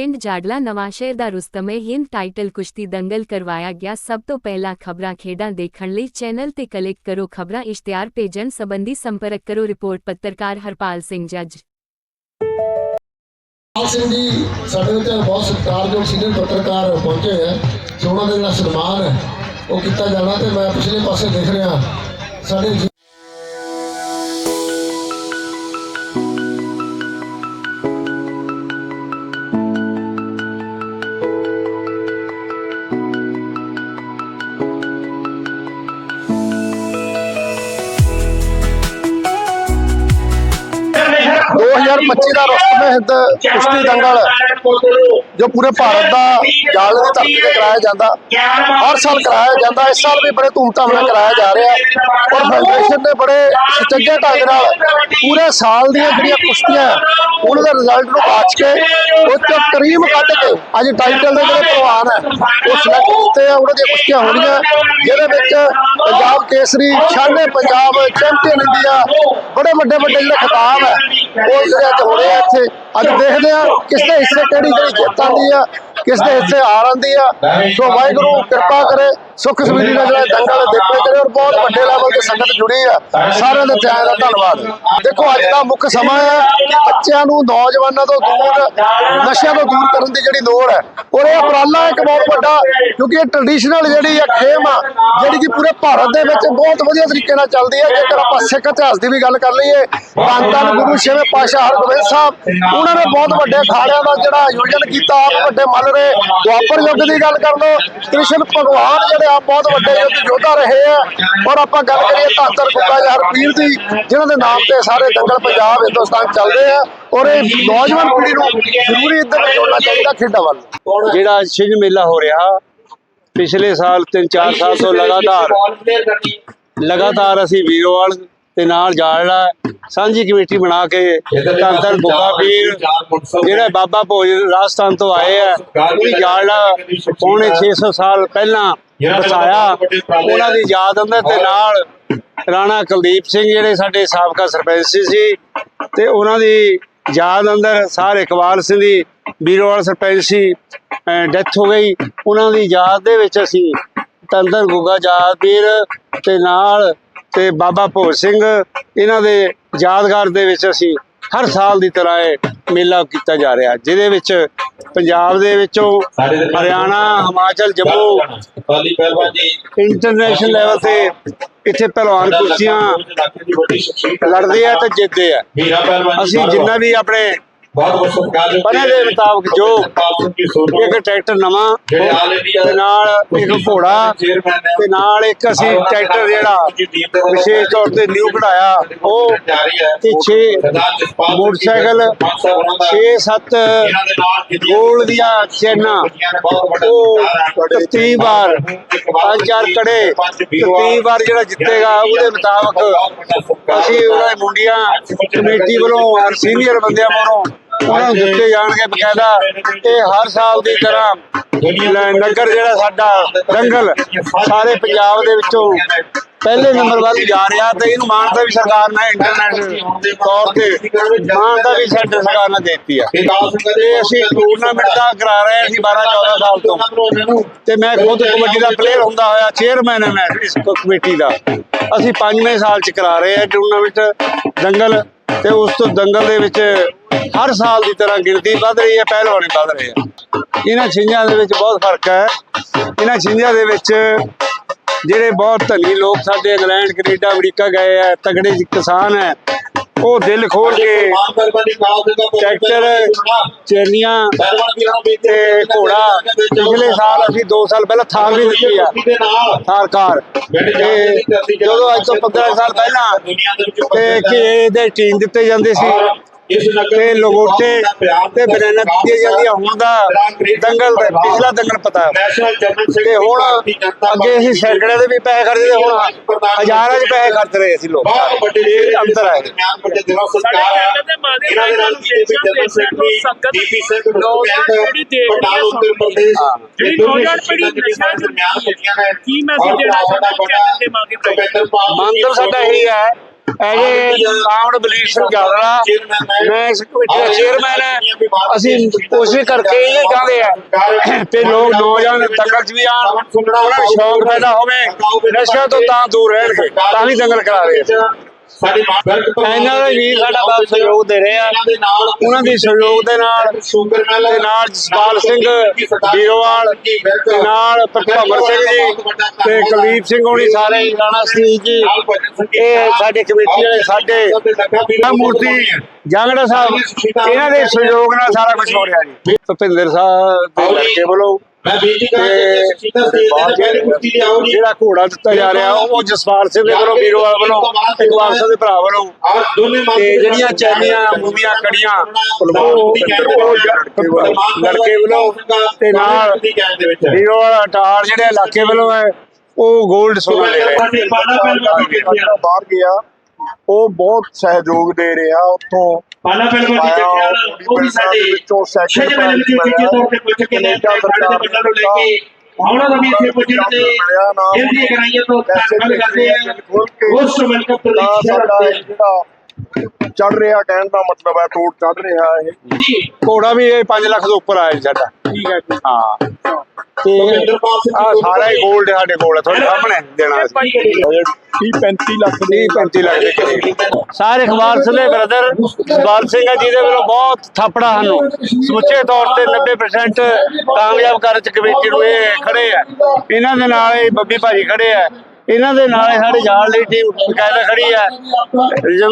ਪਿੰਡ ਜਾਡਲਾ ਨਵਾਂਸ਼ਹਿਰ ਦਾ ਰੁਸਤਮੇ ਹਿੰਦ ਟਾਈਟਲ ਕੁਸ਼ਤੀ ਦੰਗਲ ਕਰਵਾਇਆ ਗਿਆ ਸਭ ਤੋਂ ਪਹਿਲਾਂ ਖਬਰਾਂ ਖੇਡਾਂ ਦੇਖਣ ਲਈ ਚੈਨਲ ਤੇ ਕਲਿੱਕ ਕਰੋ ਖਬਰਾਂ ਇਸ਼ਤਿਹਾਰ ਭੇਜਣ ਸੰਬੰਧੀ ਸੰਪਰਕ ਕਰੋ ਰਿਪੋਰਟ ਪੱਤਰਕਾਰ ਹਰਪਾਲ ਸਿੰਘ ਜੱਜ ਪਾਲ ਸਿੰਘ ਜੀ ਸਾਡੇ ਵਿੱਚ ਬਹੁਤ ਸਤਿਕਾਰਯੋਗ ਸੀਨੀਅਰ ਪੱਤਰਕਾਰ ਪਹੁੰਚੇ ਹੈ ਤੇ ਉਹਨਾਂ ਦਾ ਜਿਹੜਾ ਸਨਮਾਨ ਹੈ ਉਹ ਕੀਤਾ ਜਾਣਾ ਤੇ ਮੈਂ ਪਿਛਲੇ ਪਾਸੇ ਦੇਖ ਰਿਹਾ ਸਾਡੇ 2025 ਦਾ ਰਸਮ ਹਿੰਦ ਕੁਸ਼ਤੀ ਦੰਗਲ ਜੋ ਪੂਰੇ ਭਾਰਤ ਦਾ ਜਾਲ ਦੀ ਧਰਤੀ ਤੇ ਕਰਾਇਆ ਜਾਂਦਾ। ਹਰ ਸਾਲ ਕਰਾਇਆ ਜਾਂਦਾ। ਇਸ ਸਾਲ ਵੀ ਬੜੇ ਧੂਮਧਾਮ ਨਾਲ ਕਰਾਇਆ ਜਾ ਰਿਹਾ। ਔਰ ਫੈਡਰੇਸ਼ਨ ਨੇ ਬੜੇ ਸੁਚੱਜੇ ਢੰਗ ਨਾਲ ਪੂਰੇ ਸਾਲ ਦੀਆਂ ਜਿਹੜੀਆਂ ਕੁਸ਼ਤੀਆਂ, ਉਹਨਾਂ ਦਾ ਰਿਜ਼ਲਟ ਨੂੰ ਬਾਚ ਕੇ ਉਹ ਤੋਂ ਕਰੀਮ ਕੱਢ ਕੇ ਅੱਜ ਟਾਈਟਲ ਦੇ ਜਿਹੜੇ ਪਹਿਲਵਾਨ ਹੈ, ਉਹ ਸਿਲੈਕਟ ਕੀਤੇ ਆ। ਉਹਨਾਂ ਦੀਆਂ ਕੁਸ਼ਤੀਆਂ ਹੋਣੀਆਂ। ਜਿਹਦੇ ਵਿੱਚ ਪੰਜਾਬ ਕੇਸਰੀ ਸ਼ਾਨੇ ਪੰਜਾਬ ਚੈਂਪੀਅਨ ਇੰਡੀਆ, ਬੜੇ ਵੱਡੇ ਵੱਡੇ ਜਿਹੜੇ ਖਿਤਾਬ ਹੈ, ਉਹ ਜਿਹੜੇ ਅੱਜ ਹੋ ਰਹੇ ਇੱਥੇ। ਅੱਜ ਦੇਖਦੇ ਆ ਕਿਸ ਦੇ ਹਿੱਸੇ ਕਿਹੜੀ ਜਿਹੜੀ ਜਿੱਤ ਆਉਂਦੀ ਆ। ਕਿਸ ਦੇ ਹਿੱਸੇ ਹਾਰ ਆਉਂਦੀ ਆ? ਸੋ ਵਾਹਿਗੁਰੂ ਕਿਰਪਾ ਕਰੇ। ਸੁੱਖ ਸੁਵਿਧੀ ਨਾਲ ਜਿਹੜਾ ਦੰਗਲ ਦੇਖੇ ਕਰੇ ਔਰ ਬਹੁਤ ਵੱਡੇ ਲੈਵਲ ਤੇ ਸੰਗਤ ਜੁੜੀ ਆ, ਸਾਰਿਆਂ ਦੇ ਤਿਆਗ ਦਾ ਧੰਨਵਾਦ। ਦੇਖੋ, ਅੱਜ ਦਾ ਮੁੱਖ ਸਮਾਂ ਹੈ ਕਿ ਬੱਚਿਆਂ ਨੂੰ, ਨੌਜਵਾਨਾਂ ਤੋਂ ਦੂਰ, ਨਸ਼ਿਆਂ ਤੋਂ ਦੂਰ ਕਰਨ ਦੀ ਜਿਹੜੀ ਲੋੜ ਹੈ। ਔਰ ਇਹ ਉਪਰਾਲਾ ਇੱਕ ਬਹੁਤ ਵੱਡਾ, ਕਿਉਂਕਿ ਇਹ ਟ੍ਰੈਡੀਸ਼ਨਲ ਜਿਹੜੀ ਆ ਖੇਮ ਆ, ਜਿਹੜੀ ਕਿ ਪੂਰੇ ਭਾਰਤ ਦੇ ਵਿੱਚ ਬਹੁਤ ਵਧੀਆ ਤਰੀਕੇ ਨਾਲ ਚੱਲਦੀ ਹੈ ਜੇਕਰ ਆਪਾਂ ਸਿੱਖ ਇਤਿਹਾਸ ਦੀ ਵੀ ਗੱਲ ਕਰ ਲਈਏ ਧੰਨ ਧੰਨ ਗੁਰੂ ਛੇਵੇਂ ਪਾਤਸ਼ਾਹ ਹਰਗੋਬਿੰਦ ਸਾਹਿਬ, ਉਹਨਾਂ ਨੇ ਬਹੁਤ ਵੱਡੇ ਅਖਾੜਿਆਂ ਦਾ ਜਿਹੜਾ ਆਯੋਜਨ ਕੀਤਾ ਵੱਡੇ ਮੱਲ ਰਹੇ, ਦੁਆਪਰ ਯੁੱਗ ਦੀ ਗੱਲ ਕਰ ਲਓ, ਕ੍ਰਿਸ਼ਨ ਭਗਵਾਨ ਜਿਹੜੇ ਆ ਬਹੁਤ ਵੱਡੇ ਯੁੱਧ ਯੋਧਾ ਰਹੇ ਆ। ਔਰ ਆਪਾਂ ਗੱਲ ਕਰੀਏ ਧੰਤਰ ਗੁੱਗਾ ਹਰਪੀਰ ਦੀ ਜਿਨ੍ਹਾਂ ਦੇ ਨਾਮ ਤੇ ਸਾਰੇ ਦੰਗਲ ਪੰਜਾਬ ਹਿੰਦੁਸਤਾਨ ਚੱਲਦੇ ਆ। ਔਰ ਇਹ ਨੌਜਵਾਨ ਪੀੜ੍ਹੀ ਨੂੰ ਜ਼ਰੂਰੀ ਇੱਧਰ ਜੋੜਨਾ ਚਾਹੀਦਾ ਖੇਡਾਂ ਵੱਲ। ਜਿਹੜਾ ਛਿੰਝ ਮੇਲਾ ਹੋ ਰਿਹਾ ਪਿਛਲੇ ਸਾਲ 3-4 ਸਾਲ ਤੋਂ ਲਗਾਤਾਰ ਲਗਾਤਾਰ ਅਸੀਂ ਵੀਰੋਵਾਲ ਤੇ ਨਾਲ ਜਾਲੜਾ ਸਾਂਝੀ ਕਮੇਟੀ ਬਣਾ ਕੇ ਧੰਨ ਬੁੱਗਾ ਵੀਰ ਜਿਹੜੇ ਬਾਬਾ ਭੋਜ ਰਾਜਸਥਾਨ ਤੋਂ ਆਏ ਆ ਉਹਦੀ ਜਾਲੜਾ ਪੌਣੇ 600 ਸਾਲ ਪਹਿਲਾਂ ਵਸਾਇਆ ਉਹਨਾਂ ਦੀ ਯਾਦ ਅੰਦਰ ਤੇ ਨਾਲ ਰਾਣਾ ਕੁਲਦੀਪ ਸਿੰਘ ਜਿਹੜੇ ਸਾਡੇ ਸਾਬਕਾ ਸਰਪੰਚ ਸੀ ਤੇ ਉਹਨਾਂ ਦੀ ਯਾਦ ਅੰਦਰ ਸਾਰ ਇਕਬਾਲ ਸਿੰਘ ਦੀ ਵੀਰੋਵਾਲ ਸਰਪੰਚ ਸੀ ਡੈਥ ਹੋ ਗਈ। ਉਹਨਾਂ ਦੀ ਯਾਦ ਦੇ ਵਿੱਚ ਅਸੀਂ ਤੰਦਰ ਗੁੱਗਾ ਯਾਦ ਵੀਰ ਤੇ ਨਾਲ ਤੇ ਬਾਬਾ ਭੋਜ ਸਿੰਘ ਇਹਨਾਂ ਦੇ ਯਾਦਗਾਰ ਦੇ ਵਿੱਚ ਅਸੀਂ ਹਰ ਸਾਲ ਦੀ ਤਰ੍ਹਾਂ ਮੇਲਾ ਕੀਤਾ ਜਾ ਰਿਹਾ ਜਿਹਦੇ ਵਿੱਚ ਪੰਜਾਬ ਦੇ ਵਿੱਚੋਂ ਹਰਿਆਣਾ ਹਿਮਾਚਲ ਜੰਮੂ ਕਾਲੀ ਪਹਿਲਵਾਨ ਜੀ। ਇੰਟਰਨੈਸ਼ਨਲ ਲੈਵਲ ਤੇ ਇੱਥੇ ਪਹਿਲਵਾਨ ਕੁਸ਼ਤੀਆਂ ਲੜਦੇ ਆ ਤੇ ਜਿੱਤਦੇ ਆ। ਅਸੀਂ ਜਿੰਨਾ ਵੀ ਆਪਣੇ ਬਹੁਤ ਬਹੁਤ ਸਤਿਕਾਰਯੋਗ ਬਣੇ ਦੇ ਮੁਤਾਬਕ ਜੋ ਇੱਕ ਟਰੈਕਟਰ ਨਵਾਂ ਤੇ ਨਾਲ ਇੱਕ ਘੋੜਾ ਤੇ ਨਾਲ ਇੱਕ ਅਸੀਂ ਟਰੈਕਟਰ ਜਿਹੜਾ ਵਿਸ਼ੇਸ਼ ਤੌਰ ਤੇ ਨਿਊ ਕਢਾਇਆ ਉਹ ਤੇ 6 ਸਰਦਾਰ ਜਸਪਾਲ ਸਿੰਘ ਜੀ ਮੋਟਰਸਾਈਕਲ ਮਕਸਦ ਉਹਨਾਂ ਦਾ 6-7 ਇਹਨਾਂ ਦੇ ਨਾਲ ਕਿਤੇ ਗੋਲ ਦੀਆਂ ਚੈਨਾਂ ਬਹੁਤ ਵੱਡਾ ਉਹ ਤੀਹ ਵਾਰ ਪੰਜ ਚਾਰ ਕੜੇ ਤੀਹ ਵਾਰ ਜਿਹੜਾ ਜਿੱਤੇਗਾ ਉਹਦੇ ਮੁਤਾਬਕ ਅਸੀਂ ਉਹਨਾਂ ਮੁੰਡੀਆਂ ਕਮੇਟੀ ਵੱਲੋਂ ਔਰ ਸੀਨੀਅਰ ਬੰਦਿਆਂ ਵੱਲੋਂ ਉਹਨਾਂ ਨੂੰ ਦਿੱਤੇ ਜਾਣਗੇ ਬਕਾਇਦਾ ਇਹ ਹਰ ਸਾਲ ਦੀ ਤਰ੍ਹਾਂ ਨਗਰ ਜਿਹੜਾ ਸਾਡਾ ਦੰਗਲ ਸਾਰੇ ਪੰਜਾਬ ਦੇ ਵਿੱਚੋਂ ਪਹਿਲੇ ਨੰਬਰ ਵੱਲ ਜਾ ਰਿਹਾ ਤੇ ਇਹਨੂੰ ਮਾਨਤਾ ਵੀ ਸਰਕਾਰ ਨੇ ਇੰਟਰਨੈਸ਼ਨਲ ਤੌਰ ਤੇ ਮਾਨਤਾ ਵੀ ਸੈਂਟਰ ਸਰਕਾਰ ਨੇ ਦਿੱਤੀ ਆ। ਤੇ ਅਸੀਂ ਟੂਰਨਾਮੈਂਟ ਦਾ ਕਰਾ ਰਹੇ ਹਾਂ ਅਸੀਂ 12 14 ਸਾਲ ਤੋਂ। ਤੇ ਮੈਂ ਖੁਦ ਕਬੱਡੀ ਦਾ ਪਲੇਅਰ ਹੁੰਦਾ ਹੋਇਆ ਚੇਅਰਮੈਨ ਹਾਂ ਮੈਂ ਇਸ ਕਮੇਟੀ ਦਾ। ਅਸੀਂ ਪੰਜਵੇਂ ਸਾਲ ਚ ਕਰਾ ਰਹੇ ਹਾਂ ਟੂਰਨਾਮੈਂਟ ਦੰਗਲ ਤੇ ਉਸ ਤੋਂ ਦੰਗਲ ਦੇ ਵਿੱਚ ਹਰ ਸਾਲ ਦੀ ਤਰ੍ਹਾਂ ਗਿਣਤੀ ਵੱਧ ਰਹੀ ਹੈ, ਪਹਿਲਵਾਨੀ ਵੱਧ ਰਹੇ ਹੈ। ਇਹਨਾਂ ਛਿੰਝਾਂ ਦੇ ਵਿੱਚ ਬਹੁਤ ਫ਼ਰਕ ਹੈ। ਇਹਨਾਂ ਛਿੰਝਾਂ ਦੇ ਵਿੱਚ ਜਿਹੜੇ ਬਹੁਤ ਧਨੀ ਲੋਕ ਸਾਡੇ ਇੰਗਲੈਂਡ, ਕੈਨੇਡਾ, ਅਮਰੀਕਾ ਗਏ ਆ ਤਗੜੇ ਕਿਸਾਨ ਹੈ। ਉਹ ਦਿਲ ਖੋਲ ਕੇ ਟਰੈਕਟਰ, ਚੇਨੀਆਂ ਤੇ ਘੋੜਾ। ਪਿਛਲੇ ਸਾਲ ਅਸੀਂ 2 ਸਾਲ ਪਹਿਲਾਂ ਥਾਰ ਵੀ ਦਿੱਤੀ ਆ ਥਾਰ ਕਾਰ। ਜਦੋਂ ਅੱਜ ਤੋਂ 15 ਸਾਲ ਪਹਿਲਾਂ ਦੁਨੀਆ ਤੇ ਕਿ ਦੇ ਟੀਮ ਦਿੱਤੇ ਜਾਂਦੇ ਸੀ। ਤੇ ਲਗੋਟੇ ਤੇ ਬਨਾਨਾ ਦਿੱਤੀਆਂ ਜਾਂਦੀਆਂ ਹੁਣ ਦਾ ਦੰਗਲ ਦਾ ਪਿਛਲਾ ਦੰਗਲ ਪਤਾ। ਤੇ ਹੁਣ ਅੱਗੇ ਅਸੀਂ ਸੈਂਕੜੇ ਦੇ ਵੀ ਪੈਸੇ ਖਰਚਦੇ ਤੇ ਹੁਣ ਹਜ਼ਾਰਾਂ ਦੇ ਪੈਸੇ ਖਰਚ ਰਹੇ ਅਸੀਂ ਲੋਕ। ਇਹ ਅੰਤਰ ਹੈ। ਮੰਤਰ ਸਾਡਾ ਇਹੀ ਹੈ। ਐਜੇ ਬਲੀਰ ਸਿੰਘ ਜਾਦੜਾ ਮੈਂ ਇਸ ਕਮੇਟੀ ਦਾ ਚੇਅਰਮੈਨ ਹੈ। ਅਸੀਂ ਕੋਸ਼ਿਸ਼ ਕਰਕੇ ਇਹ ਚਾਹੁੰਦੇ ਆ ਤੇ ਲੋਕ ਨੌਜਵਾਨ ਚ ਵੀ ਆਣ ਉਹਨਾਂ ਨੂੰ ਸ਼ੌਕ ਪੈਦਾ ਹੋਵੇ ਨਸ਼ਿਆਂ ਤੋਂ ਤਾਂ ਦੂਰ ਰਹਿਣਗੇ ਤਾਂ ਹੀ ਦੰਗਲ ਕਰਾ ਰਹੇ ਸਾਡੇ ਇਹਨਾਂ ਦਾ ਵੀ ਸਾਡਾ ਬਹੁਤ ਸਹਿਯੋਗ ਦੇ ਰਹੇ ਆ। ਉਹਨਾਂ ਦੀ ਸਹਿਯੋਗ ਦੇ ਨਾਲ ਸ਼ੂਗਰ ਮਿਲ ਤੇ ਨਾਲ ਜਸਪਾਲ ਸਿੰਘ ਵੀਰੋਵਾਲ ਤੇ ਨਾਲ ਭਗਵਰ ਸਿੰਘ ਜੀ ਤੇ ਕੁਲਦੀਪ ਸਿੰਘ ਹੋਣੀ ਸਾਰੇ ਰਾਣਾ ਸਿੰਘ ਜੀ। ਇਹ ਸਾਡੇ ਕਮੇਟੀ ਵਾਲੇ ਸਾਡੇ ਆ ਮੂਰਤੀ ਜਾਂਗੜਾ ਸਾਹਿਬ ਇਹਨਾਂ ਦੇ ਸਹਿਯੋਗ ਨਾਲ ਸਾਰਾ ਕੁਝ ਹੋ ਰਿਹਾ ਜੀ। ਭੁਪਿੰਦਰ ਸਾਹਿਬ ਦੇ ਲੜਕੇ ਵੱਲੋਂ ਮੈਂ ਬੇਨਤੀ ਕਰਾਂਗਾ ਸਿੱਧਾ ਸਟੇਜ ਤੇ ਪਹਿਲੀ ਕੁਸ਼ਤੀ ਤੇ ਆਓ ਜੀ ਜਿਹੜਾ ਘੋੜਾ ਦਿੱਤਾ ਜਾ ਰਿਹਾ ਉਹ ਜਸਪਾਲ ਸਿੰਘ ਦੇ ਵੱਲੋਂ ਵੀਰੋਵਾਲ ਵੱਲੋਂ ਇਕਬਾਲ ਸਿੰਘ ਦੇ ਭਰਾ ਵੱਲੋਂ ਔਰ ਦੋਨੇ ਤੇ ਜਿਹੜੀਆਂ ਚੈਨੀਆਂ ਮੂਵੀਆਂ ਕੜੀਆਂ ਲੜਕੇ ਵੱਲੋਂ ਤੇ ਨਾਲ ਵਾਲਾ ਟਾਰ ਜਿਹੜੇ ਇਲਾਕੇ ਵੱਲੋਂ ਹੈ ਉਹ 골ਡ ਸੋਨਾ ਲੈ ਰਹੇ ਬਾਹਰ ਗਿਆ ਉਹ ਬਹੁਤ ਸਹਿਯੋਗ ਦੇ ਰਿਹਾ ਉੱਥੋਂ। ਪਾਣਾ ਪਿੰਡ ਵਿੱਚ ਜੱਟਿਆਂ ਉਹ ਵੀ ਸਾਡੇ ਵਿੱਚੋਂ ਛੇ ਮਹੀਨੇ ਵਿੱਚ ਤੀਜੇ ਤੌਰ ਤੇ ਪੁੱਛ ਕੇ ਲੈ ਕੇ ਸਾਡੇ ਦੇ ਬੰਦਾਂ ਨੂੰ ਲੈ ਕੇ ਉਹਨਾਂ ਦਾ ਵੀ ਇੱਥੇ ਪੁੱਜਣ ਤੇ ਇਹਦੀ ਕਰਾਈਏ ਤੋਂ ਧੰਨਵਾਦ ਕਰਦੇ ਆ। ਉਸ ਵੈਲਕਮ ਤਾਂ ਦੀ ਇਹ ਜਿਹੜਾ ਚੜ ਰਿਹਾ ਕਹਿਣ ਦਾ ਮਤਲਬ ਹੈ ਤੋੜ ਚੜ ਰਿਹਾ ਇਹ। ਘੋੜਾ ਵੀ ਇਹ 5 ਲੱਖ ਤੋਂ ਉੱਪਰ ਆਇਆ ਜੀ ਸਾਡਾ। ਠੀਕ ਹੈ ਜੀ। ਹਾਂ। ਤੇ ਆ ਸਾਰਾ ਹੀ 골ਡ ਸਾਡੇ ਕੋਲ ਹੈ ਤੁਹਾਡੇ ਸਾਹਮਣੇ ਦੇਣਾ ਅਸੀਂ। 30 35 ਲੱਖ 30 35 ਲੱਖ ਦੇ ਕਰੀਬ ਸਾਰੇ ਅਖਬਾਰ ਸਿੰਘ ਦੇ ਬ੍ਰਦਰ ਜਸਪਾਲ ਸਿੰਘ ਆ ਜਿਹਦੇ ਵੱਲੋਂ ਬਹੁਤ ਥਾਪੜਾ ਹਨ ਸਮੁੱਚੇ ਤੌਰ ਤੇ 90% ਕਾਮਯਾਬ ਕਰਨ ਚ ਕਮੇਟੀ ਨੂੰ ਇਹ ਖੜੇ ਆ। ਇਹਨਾਂ ਦੇ ਨਾਲ ਇਹ ਬੱਬੀ ਭਾਜੀ ਖੜੇ ਆ। ਇਹਨਾਂ ਦੇ ਨਾਲ ਸਾਡੇ ਜਾਲ ਦੀ ਟੀਮ ਬਕਾਇਦਾ ਖੜੀ ਹੈ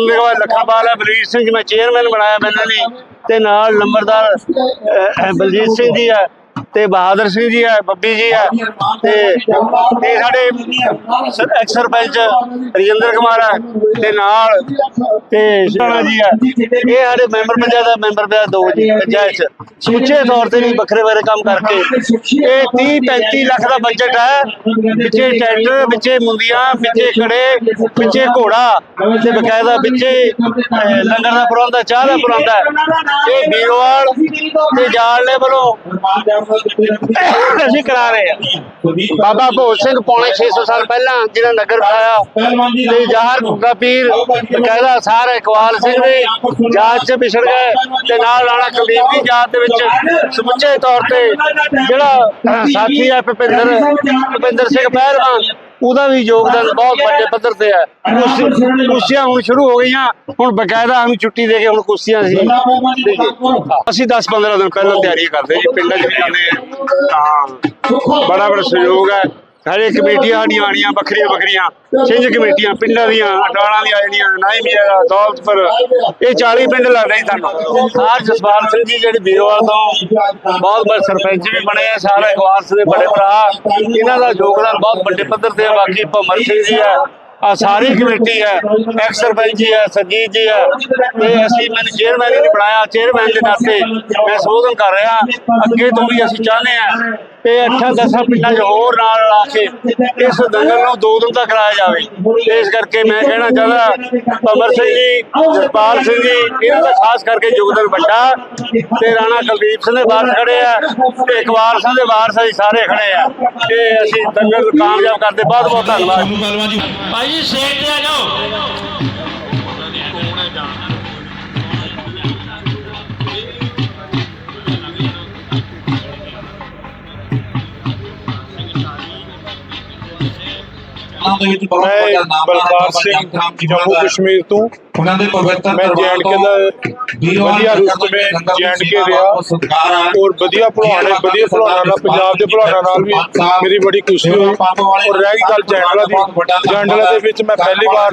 ਕੌਰ ਲੱਖਾਪਾਲ ਹੈ ਬਲਜੀਤ ਸਿੰਘ ਜੀ ਮੈਂ ਚੇਅਰਮੈਨ ਬਣਾਇਆ ਮੈਨਾਂ ਨੇ ਤੇ ਨਾਲ ਨੰਬਰਦਾਰ ਬਲਜੀਤ ਸਿੰਘ ਜੀ ਹੈ ਤੇ ਬਹਾਦਰ ਸਿੰਘ ਜੀ ਹੈ, ਬੱਬੀ ਜੀ ਹੈ ਤੇ ਤੇ ਸਾਡੇ ਐਕਸ ਸਰਪੰਚ ਰਜਿੰਦਰ ਕੁਮਾਰ ਹੈ ਤੇ ਨਾਲ ਤੇ ਸ਼ਾਣਾ ਜੀ ਹੈ। ਇਹ ਸਾਡੇ ਮੈਂਬਰ ਪੰਚਾਇਤ ਦਾ ਮੈਂਬਰ ਪਿਆ ਦੋ ਜੀ, ਪੰਚਾਇਤ ਸਮੁੱਚੇ ਤੌਰ ਤੇ ਨਹੀਂ ਵੱਖਰੇ ਵੱਖਰੇ ਕੰਮ ਕਰਕੇ ਇਹ 30 35 ਲੱਖ ਦਾ ਬਜਟ ਹੈ। ਵਿੱਚੇ ਟਰੈਕਟਰ ਵਿੱਚੇ ਮੁੰਦੀਆਂ ਵਿੱਚੇ ਕੜੇ ਵਿੱਚੇ ਘੋੜਾ ਤੇ ਬਕਾਇਦਾ ਵਿੱਚੇ ਲੰਗਰ ਦਾ ਪ੍ਰਬੰਧ ਚਾਹ ਦਾ ਪ੍ਰਬੰਧ ਹੈ। ਇਹ ਬੀਰੋਵਾਲ ਤੇ ਜਾਲ ਨੇ ਵੱਲੋਂ ਅਸੀਂ ਕਰਾ ਰਹੇ ਹਾਂ ਬਾਬਾ ਭੋਜ ਸਿੰਘ ਪੌਣੇ 600 ਸਾਲ ਪਹਿਲਾਂ ਜਿਹਨਾਂ ਨਗਰ ਬਣਾਇਆ, ਤੇ ਜਹਾਰ ਭੁੱਗਾ ਪੀਰ ਬਕਾਇਦਾ ਸਾਰੇ ਇਕਬਾਲ ਸਿੰਘ ਦੀ ਜਾਤ ਚ ਵਿਛੜ ਗਏ, ਤੇ ਨਾਲ ਰਾਣਾ ਕੁਲਦੀਪ ਦੀ ਜਾਤ ਦੇ ਵਿੱਚ ਸਮੁੱਚੇ ਤੌਰ ਤੇ ਜਿਹੜਾ ਸਾਥੀ ਹੈ ਭੁਪਿੰਦਰ ਭੁਪਿੰਦਰ ਸਿੰਘ ਪਹਿਲਵਾਨ ਉਹਦਾ ਵੀ ਯੋਗਦਾਨ ਬਹੁਤ ਵੱਡੇ ਪੱਧਰ ਤੇ ਹੈ। ਕੁਸ਼ਤੀ- ਕੁਸ਼ਤੀਆਂ ਹੁਣ ਸ਼ੁਰੂ ਹੋ ਗਈਆਂ। ਹੁਣ ਬਕਾਇਦਾ ਸਾਨੂੰ ਛੁੱਟੀ ਦੇ ਕੇ ਹੁਣ ਕੁਸ਼ਤੀਆਂ ਸੀ ਅਸੀਂ 10-15 ਦਿਨ ਪਹਿਲਾਂ ਤਿਆਰੀ ਕਰਦੇ ਜੀ ਪਿੰਡਾਂ 'ਚ ਵੀ ਜਾਂਦੇ ਹਾਂ। ਬੜਾ ਬੜਾ ਸਹਿਯੋਗ ਹੈ। ਸਾਰੇ ਕਮੇਟੀਆਂ ਸਾਡੀਆਂ ਆਣੀਆਂ ਵੱਖਰੀਆਂ ਵੱਖਰੀਆਂ। ਛਿੰਝ ਕਮੇਟੀਆਂ ਪਿੰਡਾਂ ਦੀਆਂ ਅਟਾਲਾਂ ਦੀਆਂ ਜਿਹੜੀਆਂ ਨਾਈ ਮੀਆਂ ਦਾ ਦੌਲਤਪੁਰ। ਇਹ 40 ਪਿੰਡ ਲੱਗਦੇ ਜੀ ਤੁਹਾਨੂੰ। ਆਰ ਜਸਪਾਲ ਸਿੰਘ ਜੀ ਜਿਹੜੇ ਬੀਰੋਵਾਲ ਤੋਂ ਬਹੁਤ ਬੜੇ ਸਰਪੰਚ ਵੀ ਬਣੇ ਆ ਸਾਰੇ ਅਖਬਾਰ ਦੇ ਬੜੇ ਭਰਾ। ਇਹਨਾਂ ਦਾ ਯੋਗਦਾਨ ਬਹੁਤ ਵੱਡੇ ਪੱਧਰ ਤੇ ਹੈ ਬਾਕੀ ਭਮਰ ਸਿੰਘ ਜੀ ਹੈ ਆ ਸਾਰੀ ਕਮੇਟੀ ਹੈ, ਐਕਸ ਸਰਪੰਚ ਜੀ ਹੈ, ਸਰਜੀਤ ਜੀ ਹੈ, ਤੇ ਅਸੀਂ ਮੈਨੂੰ ਚੇਅਰਮੈਨ ਨਹੀਂ ਬਣਾਇਆ ਚੇਅਰਮੈਨ ਦੇ ਨਾਤੇ ਮੈਂ ਸੰਬੋਧਨ ਕਰ ਰਿਹਾ, ਅੱਗੇ ਤੋਂ ਵੀ ਅਸੀਂ ਚਾਹੁੰਦੇ ਆ ਤੇ ਅੱਠਾਂ ਦਸਾਂ ਪਿੰਡਾਂ 'ਚ ਹੋਰ ਨਾਲ ਲਾ ਕੇ ਇਸ ਦੰਗਲ ਨੂੰ ਦੋ ਦਿਨ ਤੱਕ ਕਰਾਇਆ ਜਾਵੇ। ਇਸ ਕਰਕੇ ਮੈਂ ਕਹਿਣਾ ਚਾਹੁੰਦਾ ਭਮਰ ਸਿੰਘ ਜੀ, ਜਸਪਾਲ ਸਿੰਘ ਜੀ, ਇਹਨਾਂ ਦਾ ਖਾਸ ਕਰਕੇ ਯੋਗਦਾਨ ਵੱਡਾ ਤੇ ਰਾਣਾ ਕੁਲਦੀਪ ਸਿੰਘ ਦੇ ਵਾਰਸ ਖੜੇ ਆ, ਤੇ ਇਕਬਾਲ ਸਿੰਘ ਦੇ ਵਾਰਸ ਅਸੀਂ ਸਾਰੇ ਖੜੇ ਆ। ਤੇ ਅਸੀਂ ਦੰਗਲ ਕਾਮਯਾਬ ਕਰਦੇ ਬਹੁਤ ਬਹੁਤ ਧੰਨਵਾਦ। ਭਾਈ ਸੇਟ ਤੇ ਆ ਜਾਓ। ਦੇ ਵਿੱਚ ਬਹੁਤ ਬਲਕਾਰ ਸਿੰਘ ਜੰਮੂ ਕਸ਼ਮੀਰ ਤੋਂ। ਉਹਨਾਂ ਦੇ ਪਵਿੱਤਰ ਮੈਂ JNK ਦਾ ਵਧੀਆ ਰੂਪ ਵਿੱਚ JNK ਰਿਹਾ ਔਰ ਵਧੀਆ ਹੈ ਵਧੀਆ ਭਲਵਾਨਾਂ ਨਾਲ ਪੰਜਾਬ ਦੇ ਭਲਵਾਨਾਂ ਨਾਲ ਵੀ ਮੇਰੀ ਬੜੀ ਖੁਸ਼ੀ ਹੋਈ। ਔਰ ਰਹਿ ਗਈ ਗੱਲ ਜੈਂਡਲਾ ਦੀ। ਜੈਂਡਲਾ ਦੇ ਵਿੱਚ ਮੈਂ ਪਹਿਲੀ ਵਾਰ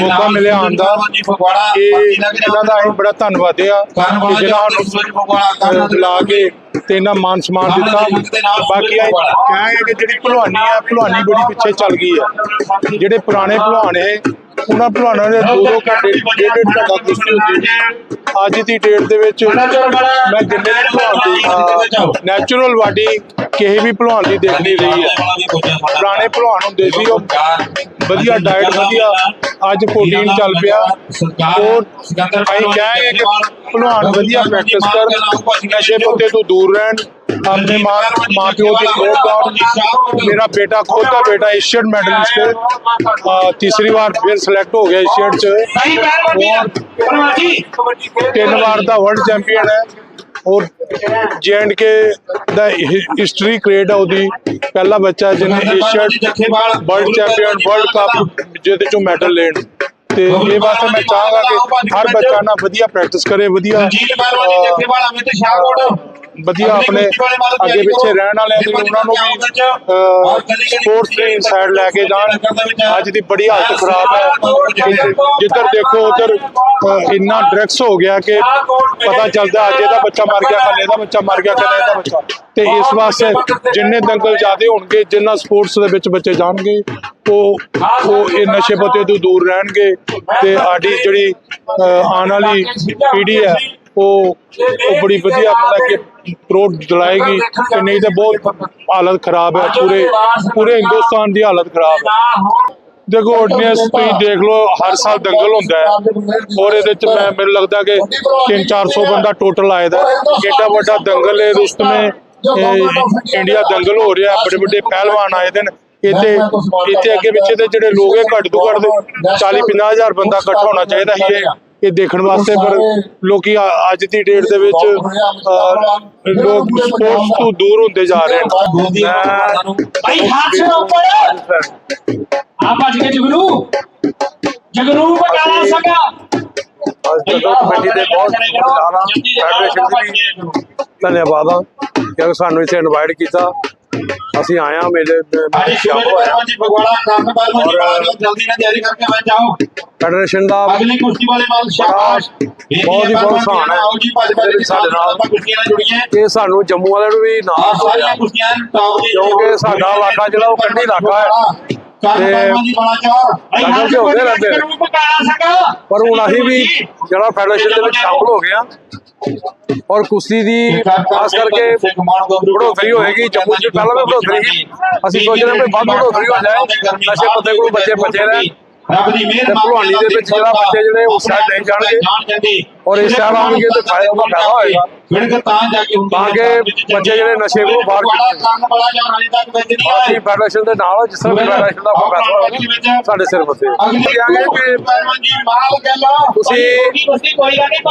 ਮੌਕਾ ਮਿਲਿਆ ਆਉਣ ਦਾ। ਇਹ ਇਹਨਾਂ ਦਾ ਅਸੀਂ ਬੜਾ ਧੰਨਵਾਦ ਆ ਕਿ ਜਿਹੜਾ ਸਾਨੂੰ ਲਾ ਕੇ ਤੇ ਇਹਨਾਂ ਮਾਨ ਸਨਮਾਨ ਦਿੱਤਾ। ਬਾਕੀ ਇਹ ਕਹਾਂਗੇ ਕਿ ਜਿਹੜੀ ਭਲਵਾਨੀ ਆ ਭਲਵਾਨੀ ਬੜੀ ਪਿੱਛੇ ਚੱਲ ਗਈ ਆ ਜਿਹੜੇ ਪੁਰਾਣੇ ਭਲਵਾਨ ਹੈ ਉਹਨਾਂ ਭਲਵਾਨਾਂ ਦੇ ਦੋ ਦੋ ਘੰਟੇ ਡੇਢ ਡੇਢ ਘੰਟਾ ਕੁਸ਼ਤੀ ਹੁੰਦੀ ਸੀ ਅੱਜ ਦੀ ਡੇਟ ਦੇ ਵਿੱਚ ਮੈਂ ਜਿੰਨੇ ਵੀ ਭਲਵਾਨ ਦੀ ਨੈਚੁਰਲ ਬਾਡੀ ਕਿਸੇ ਵੀ ਭਲਵਾਨ ਦੀ ਦੇਖ ਨਹੀਂ ਰਹੀ ਹੈ। ਪੁਰਾਣੇ ਭਲਵਾਨ ਹੁੰਦੇ ਸੀ ਉਹ ਵਧੀਆ ਡਾਈਟ ਵਧੀਆ ਅੱਜ 14 ਚੱਲ ਪਿਆ। ਉਹ ਅਸੀਂ ਕਹਾਂਗੇ ਕਿ ਭਲਵਾਨ ਵਧੀਆ ਪ੍ਰੈਕਟਿਸ ਕਰਨ ਨਸ਼ੇ ਪੱਤੇ ਤੋਂ ਦੂਰ ਰਹਿਣ। ਮੇਰਾ ਬੇਟਾ ਖੁਦ ਦਾ ਬੇਟਾ ਏਸ਼ੀਅਨ ਮੈਡਲਿਸਟ ਹੈ। ਅਹ ਤੀਸਰੀ ਵਾਰ ਫਿਰ ਸਿਲੈਕਟ ਹੋ ਗਿਆ ਏਸ਼ੀਅਨ ਚ। ਨਹੀਂ ਪਹਿਲ ਬੰਦੀ ਔਰ ਪਰਮਾਜੀ ਤਿੰਨ ਵਾਰ ਦਾ ਵਰਲਡ ਚੈਂਪੀਅਨ ਹੈ। ਔਰ ਕੇ ਦਾ ਹਿਸਟਰੀ ਕ੍ਰੀਏਟ ਹੈ ਉਹਦੀ। ਪਹਿਲਾ ਬੱਚਾ ਜਿਹਨੇ Asian world champion world cup ਜਿਹਦੇ ਚੋਂ ਮੈਡਲ ਲੈਣ। ਤੇ ਇਹ ਵਾਸਤੇ ਮੈਂ ਚਾਹਾਂਗਾ ਕਿ ਹਰ ਬੱਚਾ ਨਾ ਵਧੀਆ ਪ੍ਰੈਕਟਿਸ ਕਰੇ ਵਧੀਆ ਜੀਤ ਪਹਿਲਵਾਨੀ ਅਹ, ਜੱਥੇਵਾਲ ਅਮਿਤ ਸ਼ਾਹਕੋਟ ਵਧੀਆ ਆਪਣੇ ਅੱਗੇ ਪਿੱਛੇ ਰਹਿਣ ਵਾਲਿਆਂ ਦੀ ਉਹਨਾਂ ਨੂੰ ਵੀ ਸਪੋਰਟਸ ਦੇ ਇਨਸਾਈਡ ਲੈ ਕੇ ਜਾਣ। ਅੱਜ ਦੀ ਬੜੀ ਹਾਲਤ ਖਰਾਬ ਹੈ। ਜਿੱਧਰ ਦੇਖੋ ਉਧਰ ਇੰਨਾ ਡਰੈਕਸ ਹੋ ਗਿਆ ਕਿ ਪਤਾ ਚੱਲਦਾ ਅੱਜ ਇਹਦਾ ਬੱਚਾ ਮਰ ਗਿਆ ਕੱਲ ਇਹਦਾ ਬੱਚਾ ਮਰ ਗਿਆ ਕੱਲ ਇਹਦਾ ਬੱਚਾ। ਤੇ ਇਸ ਵਾਸਤੇ ਜਿੰਨੇ ਦੰਗਲ ਜ਼ਿਆਦੇ ਹੋਣਗੇ ਜਿੰਨਾ ਸਪੋਰਟਸ ਦੇ ਵਿੱਚ ਬੱਚੇ ਜਾਣਗੇ ਉਹ ਉਹ ਇਹ ਨਸ਼ੇ ਪੱਤੇ ਤੋਂ ਦੂਰ ਰਹਿਣਗੇ। ਤੇ ਸਾਡੀ ਜਿਹੜੀ ਆਉਣ ਵਾਲੀ ਪੀੜ੍ਹੀ ਹੈ ਉਹ ਉਹ ਬੜੀ ਵਧੀਆ ਮਤਲਬ ਕਿ ਪ੍ਰੋਟ ਦਿਲਾਏਗੀ ਤੇ ਨਹੀਂ ਤਾਂ ਬਹੁਤ ਹਾਲਤ ਖਰਾਬ ਹੈ ਪੂਰੇ ਪੂਰੇ ਹਿੰਦੁਸਤਾਨ ਦੀ ਹਾਲਤ ਖਰਾਬ ਹੈ। ਦੇਖੋ ਆਡੀਅנס ਤੁਸੀਂ ਦੇਖ ਲਓ ਹਰ ਸਾਲ ਦੰਗਲ ਹੁੰਦਾ ਹੈ। ਔਰ ਇਹਦੇ ਚ ਮੈਂ ਮੈਨੂੰ ਲੱਗਦਾ ਕਿ 3-400 ਬੰਦਾ ਟੋਟਲ ਆਇਦਾ ਏਡਾ ਵੱਡਾ ਦੰਗਲ ਹੈ ਰੁਸਤਮੇ ਇਹ ਇੰਡੀਆ ਦੰਗਲ ਹੋ ਰਿਹਾ ਬੜੇ ਵੱਡੇ ਪਹਿਲਵਾਨ ਆਏ ਦੇ ਇੱਥੇ ਇੱਥੇ ਅੱਗੇ ਪਿੱਛੇ ਦੇ ਜਿਹੜੇ ਲੋਕ ਹੈ ਘੱਟ ਤੋਂ ਘੱਟ 40-50 ਹਜ਼ਾਰ ਬੰਦਾ ਇਕੱਠਾ ਹੋਣਾ ਚਾਹੀਦਾ ਸੀ ਇਹ ਦੇਖਣ ਵਾਸਤੇ ਪਰ ਲੋਕੀ ਅ- ਅੱਜ ਦੀ ਡੇਟ ਦੇ ਵਿੱਚ ਅ, ਲੋਕ ਸਪੋਰਟਸ ਤੋਂ ਦੂਰ ਹੁੰਦੇ ਜਾ ਰਹੇ ਨੇ। ਮੈਂ ਭਾਈ ਹੱਥ ਸੇ ਉੱਪਰ। ਆ ਭੱਜ ਕੇ ਜਗਰੂ। ਜਗਰੂ ਬਟਾਲਾ ਸਗਾ ਅੱਜ ਜਦੋਂ ਕਮੇਟੀ ਦੇ ਬਹੁਤ ਜ਼ਿਆਦਾ ਫੈਡਰੇਸ਼ਨ ਦੀ ਵੀ ਧੰਨਵਾਦ ਆ। ਕਿਉਂਕਿ ਸਾਨੂੰ ਇੱਥੇ ਇਨਵਾਈਟ ਕੀਤਾ। ਅਸੀਂ ਆਏ ਹਾਂ ਮੇਰੇ ਭਾਈ ਸ਼ਿਵਜ ਪਰਮਾਜੀ ਫਗਵਾੜਾ ਕਰਨ ਪਰਮਾਜੀ ਬਾਹਰ ਜਲਦੀ ਨਾਲ ਤਿਆਰੀ ਕਰਕੇ ਆ ਜਾਓ। ਫੈਡਰੇਸ਼ਨ ਦਾ ਅਗਲੀ ਕੁਸ਼ਤੀ ਵਾਲੇ ਮਾਲ ਸ਼ਾਬਾਸ਼। ਬਹੁਤ ਹੀ ਬਹੁਤ ਸਹਾਨ ਹੈ। ਆਓ ਜੀ ਭੱਜ ਭੱਜ ਕੇ ਸਾਡੇ ਨਾਲ। ਆਪਾਂ ਕੁਸ਼ਤੀਆਂ ਨਾਲ ਜੁੜੀਏ। ਇਹ ਸਾਨੂੰ ਜੰਮੂ ਵਾਲਿਆਂ ਨੂੰ ਵੀ ਨਾਲ ਸਾਰੀਆਂ ਕੁਸ਼ਤੀਆਂ ਟਾਪ ਦੀ ਕਿਉਂਕਿ ਸਾਡਾ ਇਲਾਕਾ ਜਿਹੜਾ ਉਹ ਕੰਢੀ ਇਲਾਕਾ ਹੈ। ਕਰਨ ਤੇ ਤੇ ਪਰ ਹੁਣ ਅਸੀਂ ਵੀ ਜਿਹੜਾ ਫੈਡਰੇਸ਼ਨ ਦੇ ਵਿੱਚ ਸ਼ਾਮਲ ਹੋ ਗਏ ਹਾਂ। ਔਰ ਕੁਸ਼ਤੀ ਦੀ ਖਾਸ ਕਰਕੇ ਬੜੋਤਰੀ ਹੋਏਗੀ ਜੰਮੂ 'ਚ ਪਹਿਲਾਂ ਵੀ ਬੜੋਤਰੀ ਸੀ ਅਸੀਂ ਸੋਚ ਰਹੇ ਹਾਂ ਕਿ ਵੱਧ ਬੜੋਤਰੀ ਹੋ ਜਾਏ। ਨਸ਼ੇ ਪੱਤੇ ਕੋਲ ਬੱਚੇ ਬਚੇ ਰਹਿਣ। ਰੱਬ ਦੀ ਮਿਹਰ ਭਲਵਾਨੀ ਦੇ ਵਿੱਚ ਜਿਹੜਾ ਬੱਚੇ ਜਿਹੜੇ ਉਸ ਸਾਈਡ ਨਹੀਂ ਜਾਣਗੇ ਔਰ ਇਸ ਸਾਈਡ ਆਉਣਗੇ ਤੇ ਫਾਇਦਾ ਹੋਏਗਾ। ਫਿਰ ਤਾਂ ਜਾ ਕੇ ਬੱਚੇ ਜਿਹੜੇ ਨਸ਼ੇ ਕੋਲੋਂ ਬਾਹਰ। ਕਰਨ ਵਾਲਾ ਜਾਂ ਹਾਲੇ ਤੱਕ ਵਿੱਚ ਨਹੀਂ ਆਏ ਫੈਡਰੇਸ਼ਨ ਦੇ ਨਾਲ ਜਿਸ ਤਰ੍ਹਾਂ ਫੈਡਰੇਸ਼ਨ ਦਾ ਫੈਸਲਾ ਸਾਡੇ ਸਿਰ ਉੱਤੇ ਅਗਲੀ ਕਹਾਂਗੇ ਕਿ ਪਰਮਾਜੀ ਮਾਲ ਗੱਲਾ ਤੁਸੀਂ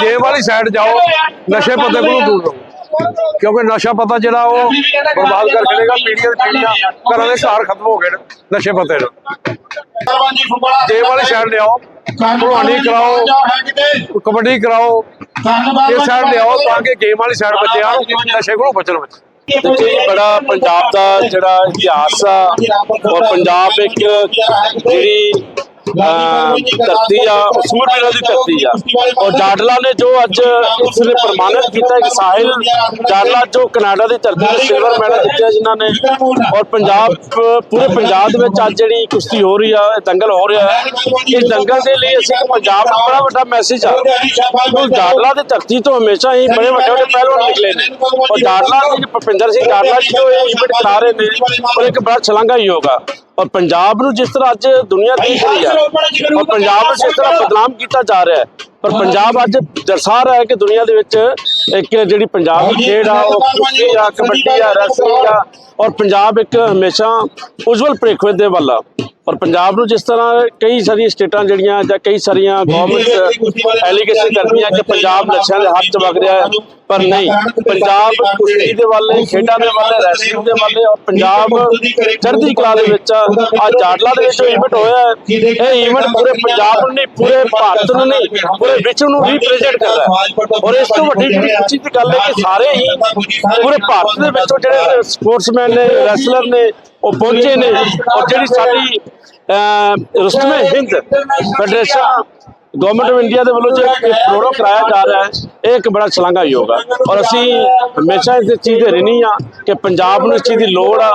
ਗੇਮ ਵਾਲੀ ਸਾਈਡ ਜਾਓ। ਨਸ਼ੇ ਪੱਤੇ ਕੋਲੋਂ ਦੂਰ ਰਹੋ। ਕਿਉਂਕਿ ਨਸ਼ਾ ਪਤਾ ਜਿਹੜਾ ਉਹ ਬਰਬਾਦ ਕਰ ਛੱਡੇਗਾ ਪੀੜ੍ਹੀਆਂ ਦੀ ਪੀੜ੍ਹੀਆਂ ਘਰਾਂ ਦੇ ਘਰ ਖਤਮ ਹੋ ਗਏ ਨੇ ਨਸ਼ੇ ਪੱਤੇ ਫੁੱਬੜਾ ਗੇਮ ਵਾਲੀ ਸਾਈਡ ਲਿਆਓ ਭਲਵਾਨੀ ਕਰਾਓ ਕਬੱਡੀ ਕਰਾਓ ਇਹ ਸਾਈਡ ਲਿਆਓ ਤਾਂ ਕਿ ਗੇਮ ਵਾਲੀ ਸਾਈਡ ਬੱਚੇ ਆਉਣ ਨਸ਼ੇ ਕੋਲੋਂ ਬਚਣ ਬੱਚੇ ਦੇਖੋ ਜੀ ਬੜਾ ਪੰਜਾਬ ਦਾ ਜਿਹੜਾ ਇਤਿਹਾਸ ਆ ਔਰ ਪੰਜਾਬ ਇੱਕ ਜਿਹੜੀ ਧਰਤੀ ਆ ਸੂਰਬੀਰਾਂ ਦੀ ਧਰਤੀ ਆ। ਔਰ ਜਾਡਲਾ ਨੇ ਜੋ ਅੱਜ ਇਸ ਨੇ ਪ੍ਰਮਾਣਿਤ ਕੀਤਾ ਕਿ ਸਾਹਿਲ ਜਾਡਲਾ ਜੋ ਕੈਨੇਡਾ ਦੀ ਧਰਤੀ ਤੇ ਸਿਲਵਰ ਮੈਡਲ ਜਿੱਤਿਆ ਜਿਨ੍ਹਾਂ ਨੇ ਔਰ ਪੰਜਾਬ ਪੂਰੇ ਪੰਜਾਬ ਦੇ ਵਿੱਚ ਅੱਜ ਜਿਹੜੀ ਕੁਸ਼ਤੀ ਹੋ ਰਹੀ ਆ ਦੰਗਲ ਹੋ ਰਿਹਾ ਹੈ। ਇਸ ਦੰਗਲ ਦੇ ਲਈ ਅਸੀਂ ਪੰਜਾਬ ਨੂੰ ਬੜਾ ਵੱਡਾ ਮੈਸੇਜ ਆ। ਉਹ ਜਾਡਲਾ ਦੀ ਧਰਤੀ ਤੋਂ ਹਮੇਸ਼ਾ ਹੀ ਬੜੇ ਵੱਡੇ ਵੱਡੇ ਪਹਿਲਵਾਨ ਨਿਕਲੇ ਨੇ। ਔਰ ਜਾਡਲਾ ਜੀ ਭਪਿੰਦਰ ਸਿੰਘ ਜਾਡਲਾ ਜੀ ਜੋ ਇਹ ਇਵੈਂਟ ਕਰਾ ਰਹੇ ਨੇ ਔਰ ਇੱਕ ਬੜਾ ਛਲਾਂਗਾ ਹੋਗਾ ਔਰ ਪੰਜਾਬ ਨੂੰ ਜਿਸ ਤਰ੍ਹਾਂ ਅੱਜ ਦੁਨੀਆ ਦੇਖ ਰਹੀ ਆ ਔਰ ਪੰਜਾਬ ਵਿੱਚ ਜਿਸ ਤਰ੍ਹਾਂ ਬਦਨਾਮ ਕੀਤਾ ਜਾ ਰਿਹਾ ਹੈ। ਪਰ ਪੰਜਾਬ ਅੱਜ ਦਰਸਾ ਰਿਹਾ ਹੈ ਕਿ ਦੁਨੀਆ ਦੇ ਵਿੱਚ ਇੱਕ ਜਿਹੜੀ ਪੰਜਾਬ ਦੀ ਖੇਡ ਆ, ਉਹ ਕੁਸ਼ਤੀ ਆ, ਕਬੱਡੀ ਆ, ਰੈਸਲਿੰਗ ਆ ਔਰ ਪੰਜਾਬ ਇੱਕ ਹਮੇਸ਼ਾ ਉਜਵਲ ਭਵਿੱਖ ਦੇ ਵੱਲ ਆ। ਔਰ ਪੰਜਾਬ ਨੂੰ ਜਿਸ ਤਰ੍ਹਾਂ ਕਈ ਸਾਰੀਆਂ ਸਟੇਟਾਂ ਜਿਹੜੀਆਂ ਜਾਂ ਕਈ ਸਾਰੀਆਂ ਗਵਰਨਮੈਂਟ ਐਲੀਗੇਸ਼ਨ ਕਰਦੀਆਂ ਕਿ ਪੰਜਾਬ ਨਸ਼ਿਆਂ ਦੇ ਹੱਥ 'ਚ ਵਗ ਰਿਹਾ ਹੈ ਪਰ ਨਹੀਂ ਪੰਜਾਬ ਕੁਸ਼ਤੀ ਦੇ ਵੱਲ ਖੇਡਾਂ ਦੇ ਵੱਲ ਰੈਸਲਿੰਗ ਦੇ ਵੱਲ ਔਰ ਪੰਜਾਬ ਚੜ੍ਹਦੀ ਕਲਾ ਦੇ ਵਿੱਚ ਅੱਜ ਜਾਡਲਾ ਦੇ ਵਿੱਚ ਇਵੈਂਟ ਹੋਇਆ ਹੈ, ਇਹ ਇਵੈਂਟ ਪੂਰੇ ਪੰਜਾਬ ਨੂੰ ਨਹੀਂ ਪੂਰੇ ਭਾਰਤ ਨੂੰ ਨਹੀਂ ਪੂਰੇ ਵਿਸ਼ਵ ਨੂੰ ਰਿਪਰੈਜ਼ੈਂਟ ਕਰਦਾ ਹੈ। ਔਰ ਇਸ ਤੋਂ ਵੱਡੀ ਜਿਹੜੀ ਖੁਸ਼ੀ ਦੀ ਗੱਲ ਹੈ ਕਿ ਸਾਰੇ ਹੀ ਪੂਰੇ ਭਾਰਤ ਦੇ ਵਿੱਚੋਂ ਜਿਹੜੇ ਸਪੋਰਟਸਮੈਨ ਨੇ ਰੈਸਲਰ ਨੇ ਉਹ ਪਹੁੰਚੇ ਨੇ। ਔਰ ਜਿਹੜੀ ਸਾਡੀ Rustam-e Hind federation government of India ਦੇ ਵੱਲੋਂ ਜੋ ਇੱਕ ਪ੍ਰੋਗਰਾਮ ਕਰਾਇਆ ਜਾ ਰਿਹਾ ਹੈ, ਇਹ ਇੱਕ ਬੜਾ ਸ਼ਲਾਘਾ ਯੋਗ ਆ। ਔਰ ਅਸੀਂ ਹਮੇਸ਼ਾ ਇਸ ਚੀਜ਼ ਦੇ ਰਿਣੀ ਆ ਕਿ ਪੰਜਾਬ ਨੂੰ ਇਸ ਚੀਜ਼ ਦੀ ਲੋੜ ਆ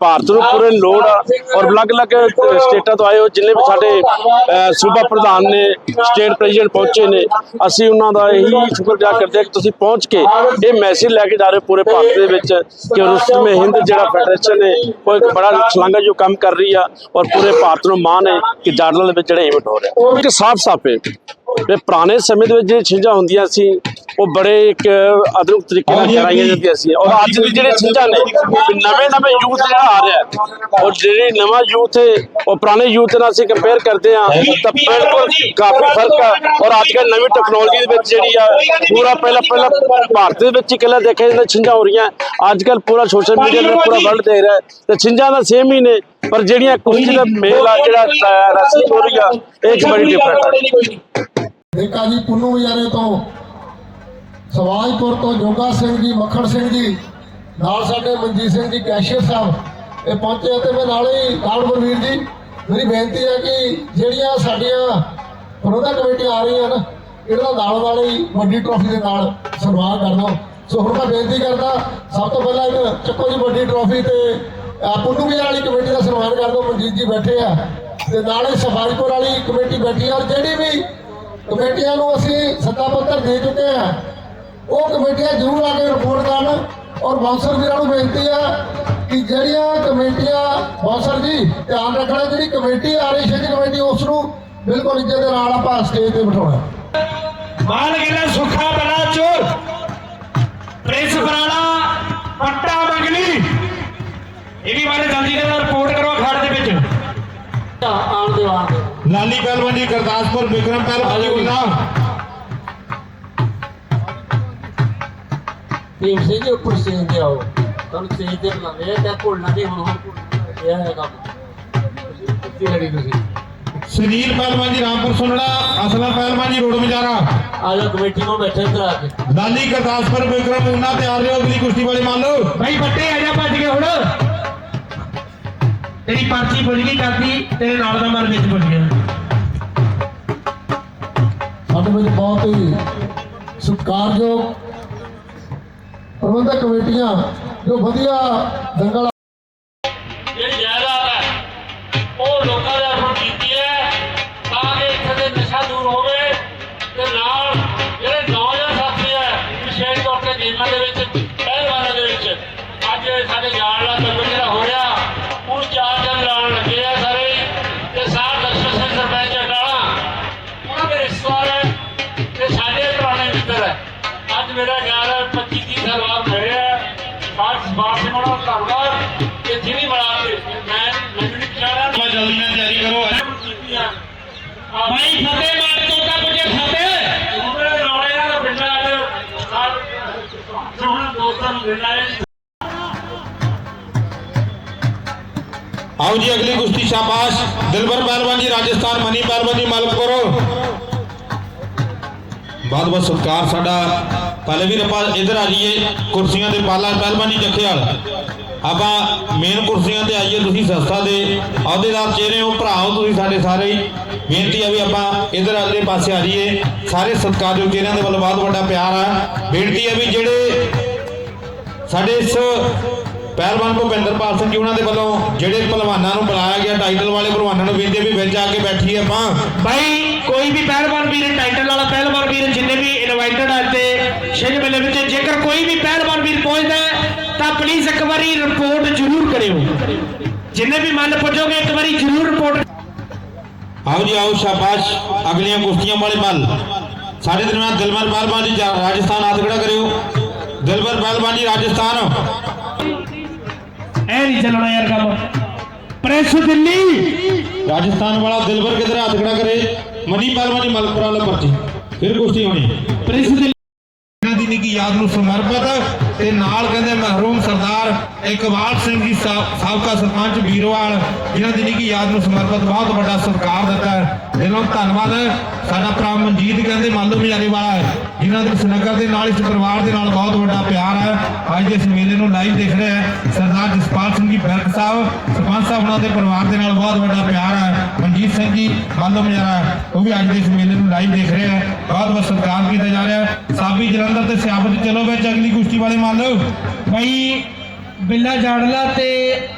ਭਾਰਤ ਨੂੰ ਪੂਰੇ ਲੋੜ ਆ ਔਰ ਅਲੱਗ-ਅਲੱਗ ਸਟੇਟਾਂ ਤੋਂ ਆਏ ਹੋ ਜਿੰਨੇ ਵੀ ਸਾਡੇ ਸੂਬਾ ਪ੍ਰਧਾਨ ਨੇ, ਸਟੇਟ ਪ੍ਰੈਜ਼ੀਡੈਂਟ ਪਹੁੰਚੇ ਨੇ, ਅਸੀਂ ਉਹਨਾਂ ਦਾ ਇਹੀ ਸ਼ੁਕਰਗੁਜ਼ਾਰ ਕਰਦੇ ਹਾਂ ਕਿ ਤੁਸੀਂ ਪਹੁੰਚ ਕੇ ਇਹ ਮੈਸੇਜ ਲੈ ਕੇ ਜਾ ਰਹੇ ਹੋ ਪੂਰੇ ਭਾਰਤ ਦੇ ਵਿੱਚ ਕਿ ਰੁਸਤਮ ਹਿੰਦ ਜਿਹੜਾ ਫੈਡਰੇਸ਼ਨ ਹੈ, ਉਹ ਇੱਕ ਬੜਾ ਸ਼ਲਾਘਾਯੋਗ ਕੰਮ ਕਰ ਰਹੀ ਆ ਔਰ ਪੂਰੇ ਭਾਰਤ ਨੂੰ ਮਾਣ ਹੈ ਕਿ ਜਾਰਨਲ ਦੇ ਵਿੱਚ ਜਿਹੜਾ ਇਵੈਂਟ ਹੋ ਰਿਹਾ। ਉਹ ਇੱਕ ਸਾਫ਼-ਸਾਫ਼ ਹੈ ਵੀ ਪੁਰਾਣੇ ਸਮੇਂ ਦੇ ਵਿੱਚ ਜਿਹੜੀਆਂ ਛਿੰਝਾਂ ਹੁੰਦੀਆਂ ਸੀ ਉਹ ਬੜੇ ਇੱਕ ਆਧੁਨਿਕ ਤਰੀਕੇ ਨਾਲ ਕਰਾਈਆਂ ਜਾਂਦੀਆਂ ਸੀ। ਔਰ ਅੱਜ ਦੀ ਜਿਹੜੇ ਛਿੰਝਾਂ ਨੇ ਨਵੇਂ ਨਵੇਂ ਯੂਥ ਜਿਹੜਾ ਆ ਰਿਹਾ ਔਰ ਜਿਹੜੇ ਨਵਾਂ ਯੂਥ ਹੈ ਉਹ ਪੁਰਾਣੇ ਯੂਥ ਨਾਲ ਅਸੀਂ ਕੰਪੇਅਰ ਕਰਦੇ ਹਾਂ ਤਾਂ ਬਿਲਕੁਲ ਕਾਫੀ ਫ਼ਰਕ ਆ। ਔਰ ਅੱਜ ਕੱਲ੍ਹ ਨਵੀਂ ਟੈਕਨੋਲੋਜੀ ਦੇ ਵਿੱਚ ਜਿਹੜੀ ਆ ਪੂਰਾ ਪਹਿਲਾਂ ਪਹਿਲਾਂ ਭਾਰਤ ਦੇ ਵਿੱਚ ਇਕੱਲਾ ਦੇਖਿਆ ਜਾਂਦਾ ਛਿੰਝਾਂ ਹੋ ਰਹੀਆਂ। ਅੱਜ ਕੱਲ੍ਹ ਪੂਰਾ ਸੋਸ਼ਲ ਮੀਡੀਆ ਤੇ ਪੂਰਾ ਵਰਲਡ ਦੇਖ ਰਿਹਾ ਤੇ ਛਿੰਝਾਂ ਦਾ ਸੇਮ ਹੀ ਨੇ ਪਰ ਜਿਹੜੀਆਂ ਕੁਸ਼ਤੀ ਦਾ ਮੇਲ ਆ ਜਿਹੜਾ ਰਸਮ ਹੋ ਰਹੀ ਆ ਇਹ ਇੱਕ ਬੜੀ ਡਿਫਰੈਂਟ ਦੇਖਾ ਜੀ ਪੁੰਨੂ ਵਿਚਾਰੇ ਤੋਂ, ਸਵਾਜਪੁਰ ਤੋਂ ਜੋਗਾ ਸਿੰਘ ਜੀ, ਮੱਖਣ ਸਿੰਘ ਜੀ, ਨਾਲ ਸਾਡੇ ਮਨਜੀਤ ਸਿੰਘ ਜੀ, ਕੈਸ਼ੀਅਰ ਸਾਹਿਬ, ਇਹ ਪਹੁੰਚੇ ਤੇ ਮੈਂ ਨਾਲੇ ਹੀ ਕਾਲਵਰ ਵੀਰ ਜੀ, ਮੇਰੀ ਬੇਨਤੀ ਹੈ ਕਿ ਜਿਹੜੀਆਂ ਸਾਡੀਆਂ ਪ੍ਰਬੰਧਕ ਕਮੇਟੀਆਂ ਆ ਰਹੀਆਂ ਨਾ ਇਹਨਾਂ ਦਾ ਨਾਲ ਨਾਲ ਹੀ ਵੱਡੀ ਟਰੋਫੀ ਦੇ ਨਾਲ ਸਨਮਾਨ ਕਰ ਦਿਓ। ਸੋ ਹੁਣ ਮੈਂ ਬੇਨਤੀ ਕਰਦਾ, ਸਭ ਤੋਂ ਪਹਿਲਾਂ ਇੱਕ ਚੱਕੋ ਜੀ ਵੱਡੀ ਟਰੋਫੀ ਤੇ ਪੁੰਨੂ ਵਿਚਾਰ ਵਾਲੀ ਕਮੇਟੀ ਦਾ ਸਨਮਾਨ ਕਰ ਦਿਓ। ਮਨਜੀਤ ਜੀ ਬੈਠੇ ਆ ਤੇ ਨਾਲੇ ਸਫਾਰੀਪੁਰ ਵਾਲੀ ਕਮੇਟੀ ਬੈਠੀ ਆ। ਔਰ ਜਿਹੜੀ ਵੀ ਕਮੇਟੀਆਂ ਨੂੰ ਅਸੀਂ ਸੱਤਾ ਪੱਤਰ ਦੇ ਚੁੱਕੇ ਹਾਂ। ਉਹ ਕਮੇਟੀਆਂ ਜ਼ਰੂਰ ਆ ਕੇ ਰਿਪੋਰਟ ਕਰਨ ਔਰ ਬਾਂਸਰ ਵੀਰਾਂ ਨੂੰ ਬੇਨਤੀ ਆ ਕਿ ਜਿਹੜੀਆਂ ਕਮੇਟੀਆਂ, ਬਾਂਸਰ ਜੀ, ਧਿਆਨ ਰੱਖਣਾ ਜਿਹੜੀ ਕਮੇਟੀ ਆ ਰਹੀ ਛਿੰਝ ਕਮੇਟੀ, ਉਸ ਨੂੰ ਬਿਲਕੁਲ ਇੱਜ਼ਤ ਦੇ ਨਾਲ ਆਪਾਂ ਸਟੇਜ ਤੇ ਬਿਠਾਉਣਾ ਮਾਲ ਗਿਲਾ ਸੁੱਖਾ ਬਲਾ ਚੋਰ ਪ੍ਰੈਸ ਬਰਾਲਾ, ਪੱਟਾ ਮੰਗਲੀ। ਇਹਦੀ ਬਾਰੇ ਜਲਦੀ ਨਾਲ ਲਾਲੀ ਪਹਿਲਵਾਨ ਜੀ ਗੁਰਦਾਸਪੁਰ ਵਿਕਰਮ ਪਹਿਲਵਾਨ ਜੀ ਉਨਾ ਟੀਮ ਸੇ ਜੇ ਉੱਪਰ ਸਟੇਜ ਤੇ ਆਓ। ਤੁਹਾਨੂੰ ਸਟੇਜ ਤੇ ਬੁਲਾਉਂਦੇ ਆ ਤੇ ਭੁੱਲਣਾ ਨਹੀਂ ਹੁਣ ਹੁਣ ਇਹ ਹੈ ਕੰਮ। ਕਿੱਥੇ ਖੜੀ ਤੁਸੀਂ? ਸੁਨੀਲ ਪਹਿਲਵਾਨ ਜੀ ਰਾਮਪੁਰ ਸੁਣੜਾ ਅਸਲਾ ਪਹਿਲਵਾਨ ਜੀ ਰੋਡ ਮਜਾਰਾ ਆ ਜਾਓ ਕਮੇਟੀ ਕੋਲ ਬੈਠੇ ਇੱਧਰ ਆ ਕੇ। ਲਾਲੀ ਗੁਰਦਾਸਪੁਰ ਵਿਕਰਮ ਉਨਾ ਤਿਆਰ ਰਹੋ ਅਗਲੀ ਕੁਸ਼ਤੀ ਵਾਲੇ ਮੰਨ ਲਓ। ਭਾਈ ਬੱਟੇ ਆ ਜਾ ਭੱਜ ਗਏ ਹੁਣ। ਤੇਰੀ ਪਰਚੀ ਭੁੱਲ ਗਈ ਕਰਦੀ, ਤੇਰੇ ਨਾਲ ਦਾ ਮਨ ਵਿੱਚ ਭੁੱਲ ਗਿਆ। ਸਾਡੇ ਵਿੱਚ ਬਹੁਤ ਹੀ ਸਤਿਕਾਰਯੋਗ ਪ੍ਰਬੰਧਕ ਕਮੇਟੀਆਂ ਜੋ ਵਧੀਆ ਦੰਗਲ ਮੇਰਾ ਖਿਆਲ ਹੈ 25 30 ਸਾਲ ਬਾਅਦ ਹੋਏ ਹੈ। ਬਾਸ ਬਾਸ ਨੂੰ ਬੜਾ ਧੰਨਵਾਦ। ਕਿ ਜਿਹਨੇ ਬਣਾ ਕੇ ਮੈਂ ਮੈਨੂੰ ਨਹੀਂ ਪਛਾਣਿਆ ਮੈਂ ਜਲਦੀ ਨਾਲ ਤਿਆਰੀ ਕਰੋ ਭਾਈ ਫਤਿਹ ਮਾਰ ਕੋਟਾ ਪੁੱਜੇ ਫਤਿਹ। ਉਹਦੇ ਨੌਲਿਆਂ ਦਾ ਪਿੰਡ ਅੱਜ ਸਾਡ ਸੋਹਣਾ ਦੋਸਤਾਂ ਨੂੰ ਮਿਲਣਾ ਹੈ ਆਓ ਜੀ ਅਗਲੀ ਕੁਸ਼ਤੀ ਸ਼ਾਬਾਸ਼। ਦਿਲਬਰ ਪਹਿਲਵਾਨ ਜੀ ਰਾਜਸਥਾਨ ਮਨੀ ਪਹਿਲਵਾਨ ਜੀ ਮਾਲਕ ਕਰੋ। ਬਹੁਤ ਬਹੁਤ ਸਤਿਕਾਰ ਸਾਡਾ ਪਹਿਲੇ ਵੀਰ ਆਪਾਂ ਇੱਧਰ ਆ ਜਾਈਏ, ਕੁਰਸੀਆਂ 'ਤੇ ਪਾਲਾ, ਪਹਿਲਵਾਨ ਜੀ ਜੱਖੇਵਾਲ ਆਪਾਂ ਮੇਨ ਕੁਰਸੀਆਂ ਤੇ ਆਈਏ, ਤੁਸੀਂ ਸੰਸਥਾ ਦੇ ਅਹੁਦੇਦਾਰ ਚਿਹਰੇ ਹੋ ਭਰਾਓ ਤੁਸੀਂ ਸਾਡੇ ਸਾਰੇ ਹੀ। ਬੇਨਤੀ ਆ ਵੀ ਆਪਾਂ ਇੱਧਰ ਅਗਲੇ ਪਾਸੇ ਆ ਜਾਈਏ। ਸਾਰੇ ਸਤਿਕਾਰਯੋਗ ਚਿਹਰਿਆਂ ਦੇ ਵੱਲੋਂ ਬਹੁਤ ਵੱਡਾ ਪਿਆਰ ਆ। ਬੇਨਤੀ ਆ ਵੀ ਜਿਹੜੇ ਸਾਡੇ ਇਸ ਪਹਿਲਵਾਨ ਭੁਪਿੰਦਰਪਾਲ ਸਿੰਘ ਜੀ ਉਹਨਾਂ ਦੇ ਵੱਲੋਂ ਜਿਹੜੇ ਪਹਿਲਵਾਨਾਂ ਨੂੰ ਬੁਲਾਇਆ ਗਿਆ ਟਾਈਟਲ ਵਾਲੇ ਪਹਿਲਵਾਨਾਂ ਨੂੰ ਹੈ ਵੀ ਵਿੱਚ ਆ ਕੇ ਬੈਠੀਏ ਆਪਾਂ। ਭਾਈ ਕੋਈ ਵੀ ਪਹਿਲਵਾਨ ਵੀਰ ਟਾਈਟਲ ਵਾਲਾ ਪਹਿਲਵਾਨ ਵੀਰ ਜਿੰਨੇ ਵੀ ਇਨਵਾਈਟਡ ਹੈ ਤੇ ਛਿੰਝ ਮੇਲੇ ਵਿੱਚ ਜੇਕਰ ਕੋਈ ਵੀ ਪਹਿਲਵਾਨ ਵੀਰ ਪਹੁੰਚਦਾ ਹੈ, ਤਾਂ ਪਲੀਜ਼ ਇੱਕ ਵਾਰੀ ਰਿਪੋਰਟ ਜ਼ਰੂਰ ਕਰਿਓ। ਜਿੰਨੇ ਵੀ ਮੰਨ ਪੁੱਜੋਗੇ ਇੱਕ ਵਾਰੀ ਜ਼ਰੂਰ ਰਿਪੋਰਟ ਆਓ ਜੀ ਆਓ ਸ਼ਾਬਾਸ਼ ਅਗਲੀਆਂ ਕੁਸ਼ਤੀਆਂ ਵਾਲੇ ਮੱਲ। ਸਾਡੇ ਦਰਮਿਆਨ ਦਿਲਬਰ ਪਹਿਲਵਾਨ ਜੀ ਜਾ- ਰਾਜਸਥਾਨ ਹੱਥ ਖੜਾ ਕਰਿਓ। ਦਿਲਬਰ ਪਹਿਲਵਾਨ ਜੀ ਰਾਜਸਥਾਨ। ਐ ਨਹੀਂ ਚੱਲਣਾ ਯਾਰ ਕੰਮ। ਪ੍ਰੈਸ ਦਿੱਲੀ। ਰਾਜਸਥਾਨ ਵਾਲਾ ਦਿਲਬਰ ਕਿਧਰ ਹੱਥ ਖੜਾ ਕਰੇ। ਮਨੀ ਪਹਿਲਵਾਨ ਜੀ ਮਲਕਪੁਰ ਵਾਲਾ ਪਰਚੀ। ਫਿਰ ਕੁਸ਼ਤੀ ਹੋਣੀ। ਪ੍ਰੈਸ ਦਿੱਲੀ। ਦੀ ਨਿੱਕੀ ਯਾਦ ਨੂੰ ਸਮਰਪਿਤ ਤੇ ਨਾਲ ਕਹਿੰਦੇ ਮਹਿਰੂਮ ਸਰਦਾਰ ਇਕਬਾਲ ਸਿੰਘ ਜੀ ਸਾ- ਸਾਬਕਾ ਸਰਪੰਚ ਵੀਰਵਾਲ ਜਿਨ੍ਹਾਂ ਦੀ ਨਿੱਘੀ ਯਾਦ ਨੂੰ ਸਮਰਪਿਤ ਬਹੁਤ ਵੱਡਾ ਸਤਿਕਾਰ ਦਿੱਤਾ ਹੈ। ਦਿਲੋਂ ਧੰਨਵਾਦ ਸਾਡਾ ਭਰਾ ਮਨਜੀਤ ਕਹਿੰਦੇ ਮਾਲੂ ਮਿਆਰੀ ਵਾਲਾ ਹੈ, ਜਿਨ੍ਹਾਂ ਦੇ ਸਨਗਰ ਦੇ ਨਾਲ, ਇਸ ਪਰਿਵਾਰ ਦੇ ਨਾਲ ਬਹੁਤ ਵੱਡਾ ਪਿਆਰ ਹੈ। ਅੱਜ ਦੇ ਇਸ ਮੇਲੇ ਨੂੰ ਲਾਈਵ ਦੇਖ ਰਿਹਾ ਹੈ। ਸਰਦਾਰ ਜਸਪਾਲ ਸਿੰਘ ਜੀ ਬੈਰਕ ਸਾਹਿਬ, ਸਰਪੰਚ ਸਾਹਿਬ, ਉਹਨਾਂ ਦੇ ਪਰਿਵਾਰ ਦੇ ਨਾਲ ਬਹੁਤ ਵੱਡਾ ਪਿਆਰ ਹੈ। ਮਨਜੀਤ ਸਿੰਘ ਜੀ ਮਾਲੂ ਮਿਆਰਾ ਉਹ ਵੀ ਅੱਜ ਦੇ ਇਸ ਮੇਲੇ ਨੂੰ ਲਾਈਵ ਦੇਖ ਰਹੇ ਹੈ। ਬਹੁਤ ਬਹੁਤ ਸਤਿਕਾਰ ਕੀਤਾ ਜਾ ਰਿਹਾ ਸਾਬੀ ਜਲੰਧਰ ਤੇ ਸਿਆਬਤ ਚਲੋ ਵਿੱਚ ਅਗਲੀ ਕੁਸ਼ਤੀ ਵਾਲੇ ਮੰਨ ਲਓ। ਭਾਈ ਬਿੱਲਾ ਜਾੜਲਾ ਤੇ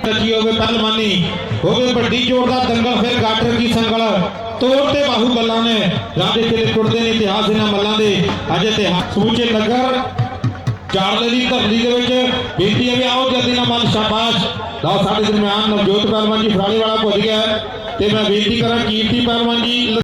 ਕੀ ਹੋਵੇ ਪਹਿਲਵਾਨੀ ਹੋਵੇ ਵੱਡੀ ਜ਼ੋਰ ਦਾ ਦੰਗਲ ਫਿਰ ਗਾਟਰ ਕੀ ਸੰਗਲ। ਤੋੜ ਤੇ ਬਾਹੂ ਬੱਲਾਂ ਨੇ। ਰਾਜੇ ਕਿਲੇ ਟੁੱਟਦੇ ਨੇ ਇਤਿਹਾਸ ਇਹਨਾਂ ਮੱਲਾਂ ਦੇ। ਅੱਜ ਇਤਿਹਾਸ ਸਮੁੱਚੇ ਨਗਰ ਚਾੜਲੇ ਦੀ ਧਰਤੀ ਦੇ ਵਿੱਚ ਹੈ ਵੀ ਆਓ ਜਲਦੀ ਨਾਲ ਮਨ ਸ਼ਾਬਾਸ਼। ਲਓ ਸਾਡੇ ਦਰਮਿਆਨ ਨਵਜੋਤ ਪਹਿਲਵਾਨ ਜੀ ਫਰਾਲੇ ਵਾਲਾ ਪੁੱਜ ਗਿਆ ਤੇ ਮੈਂ ਬੇਨਤੀ ਕਰਾਂ ਕੀਰਤੀ ਪਹਿਲਵਾਨ ਜੀ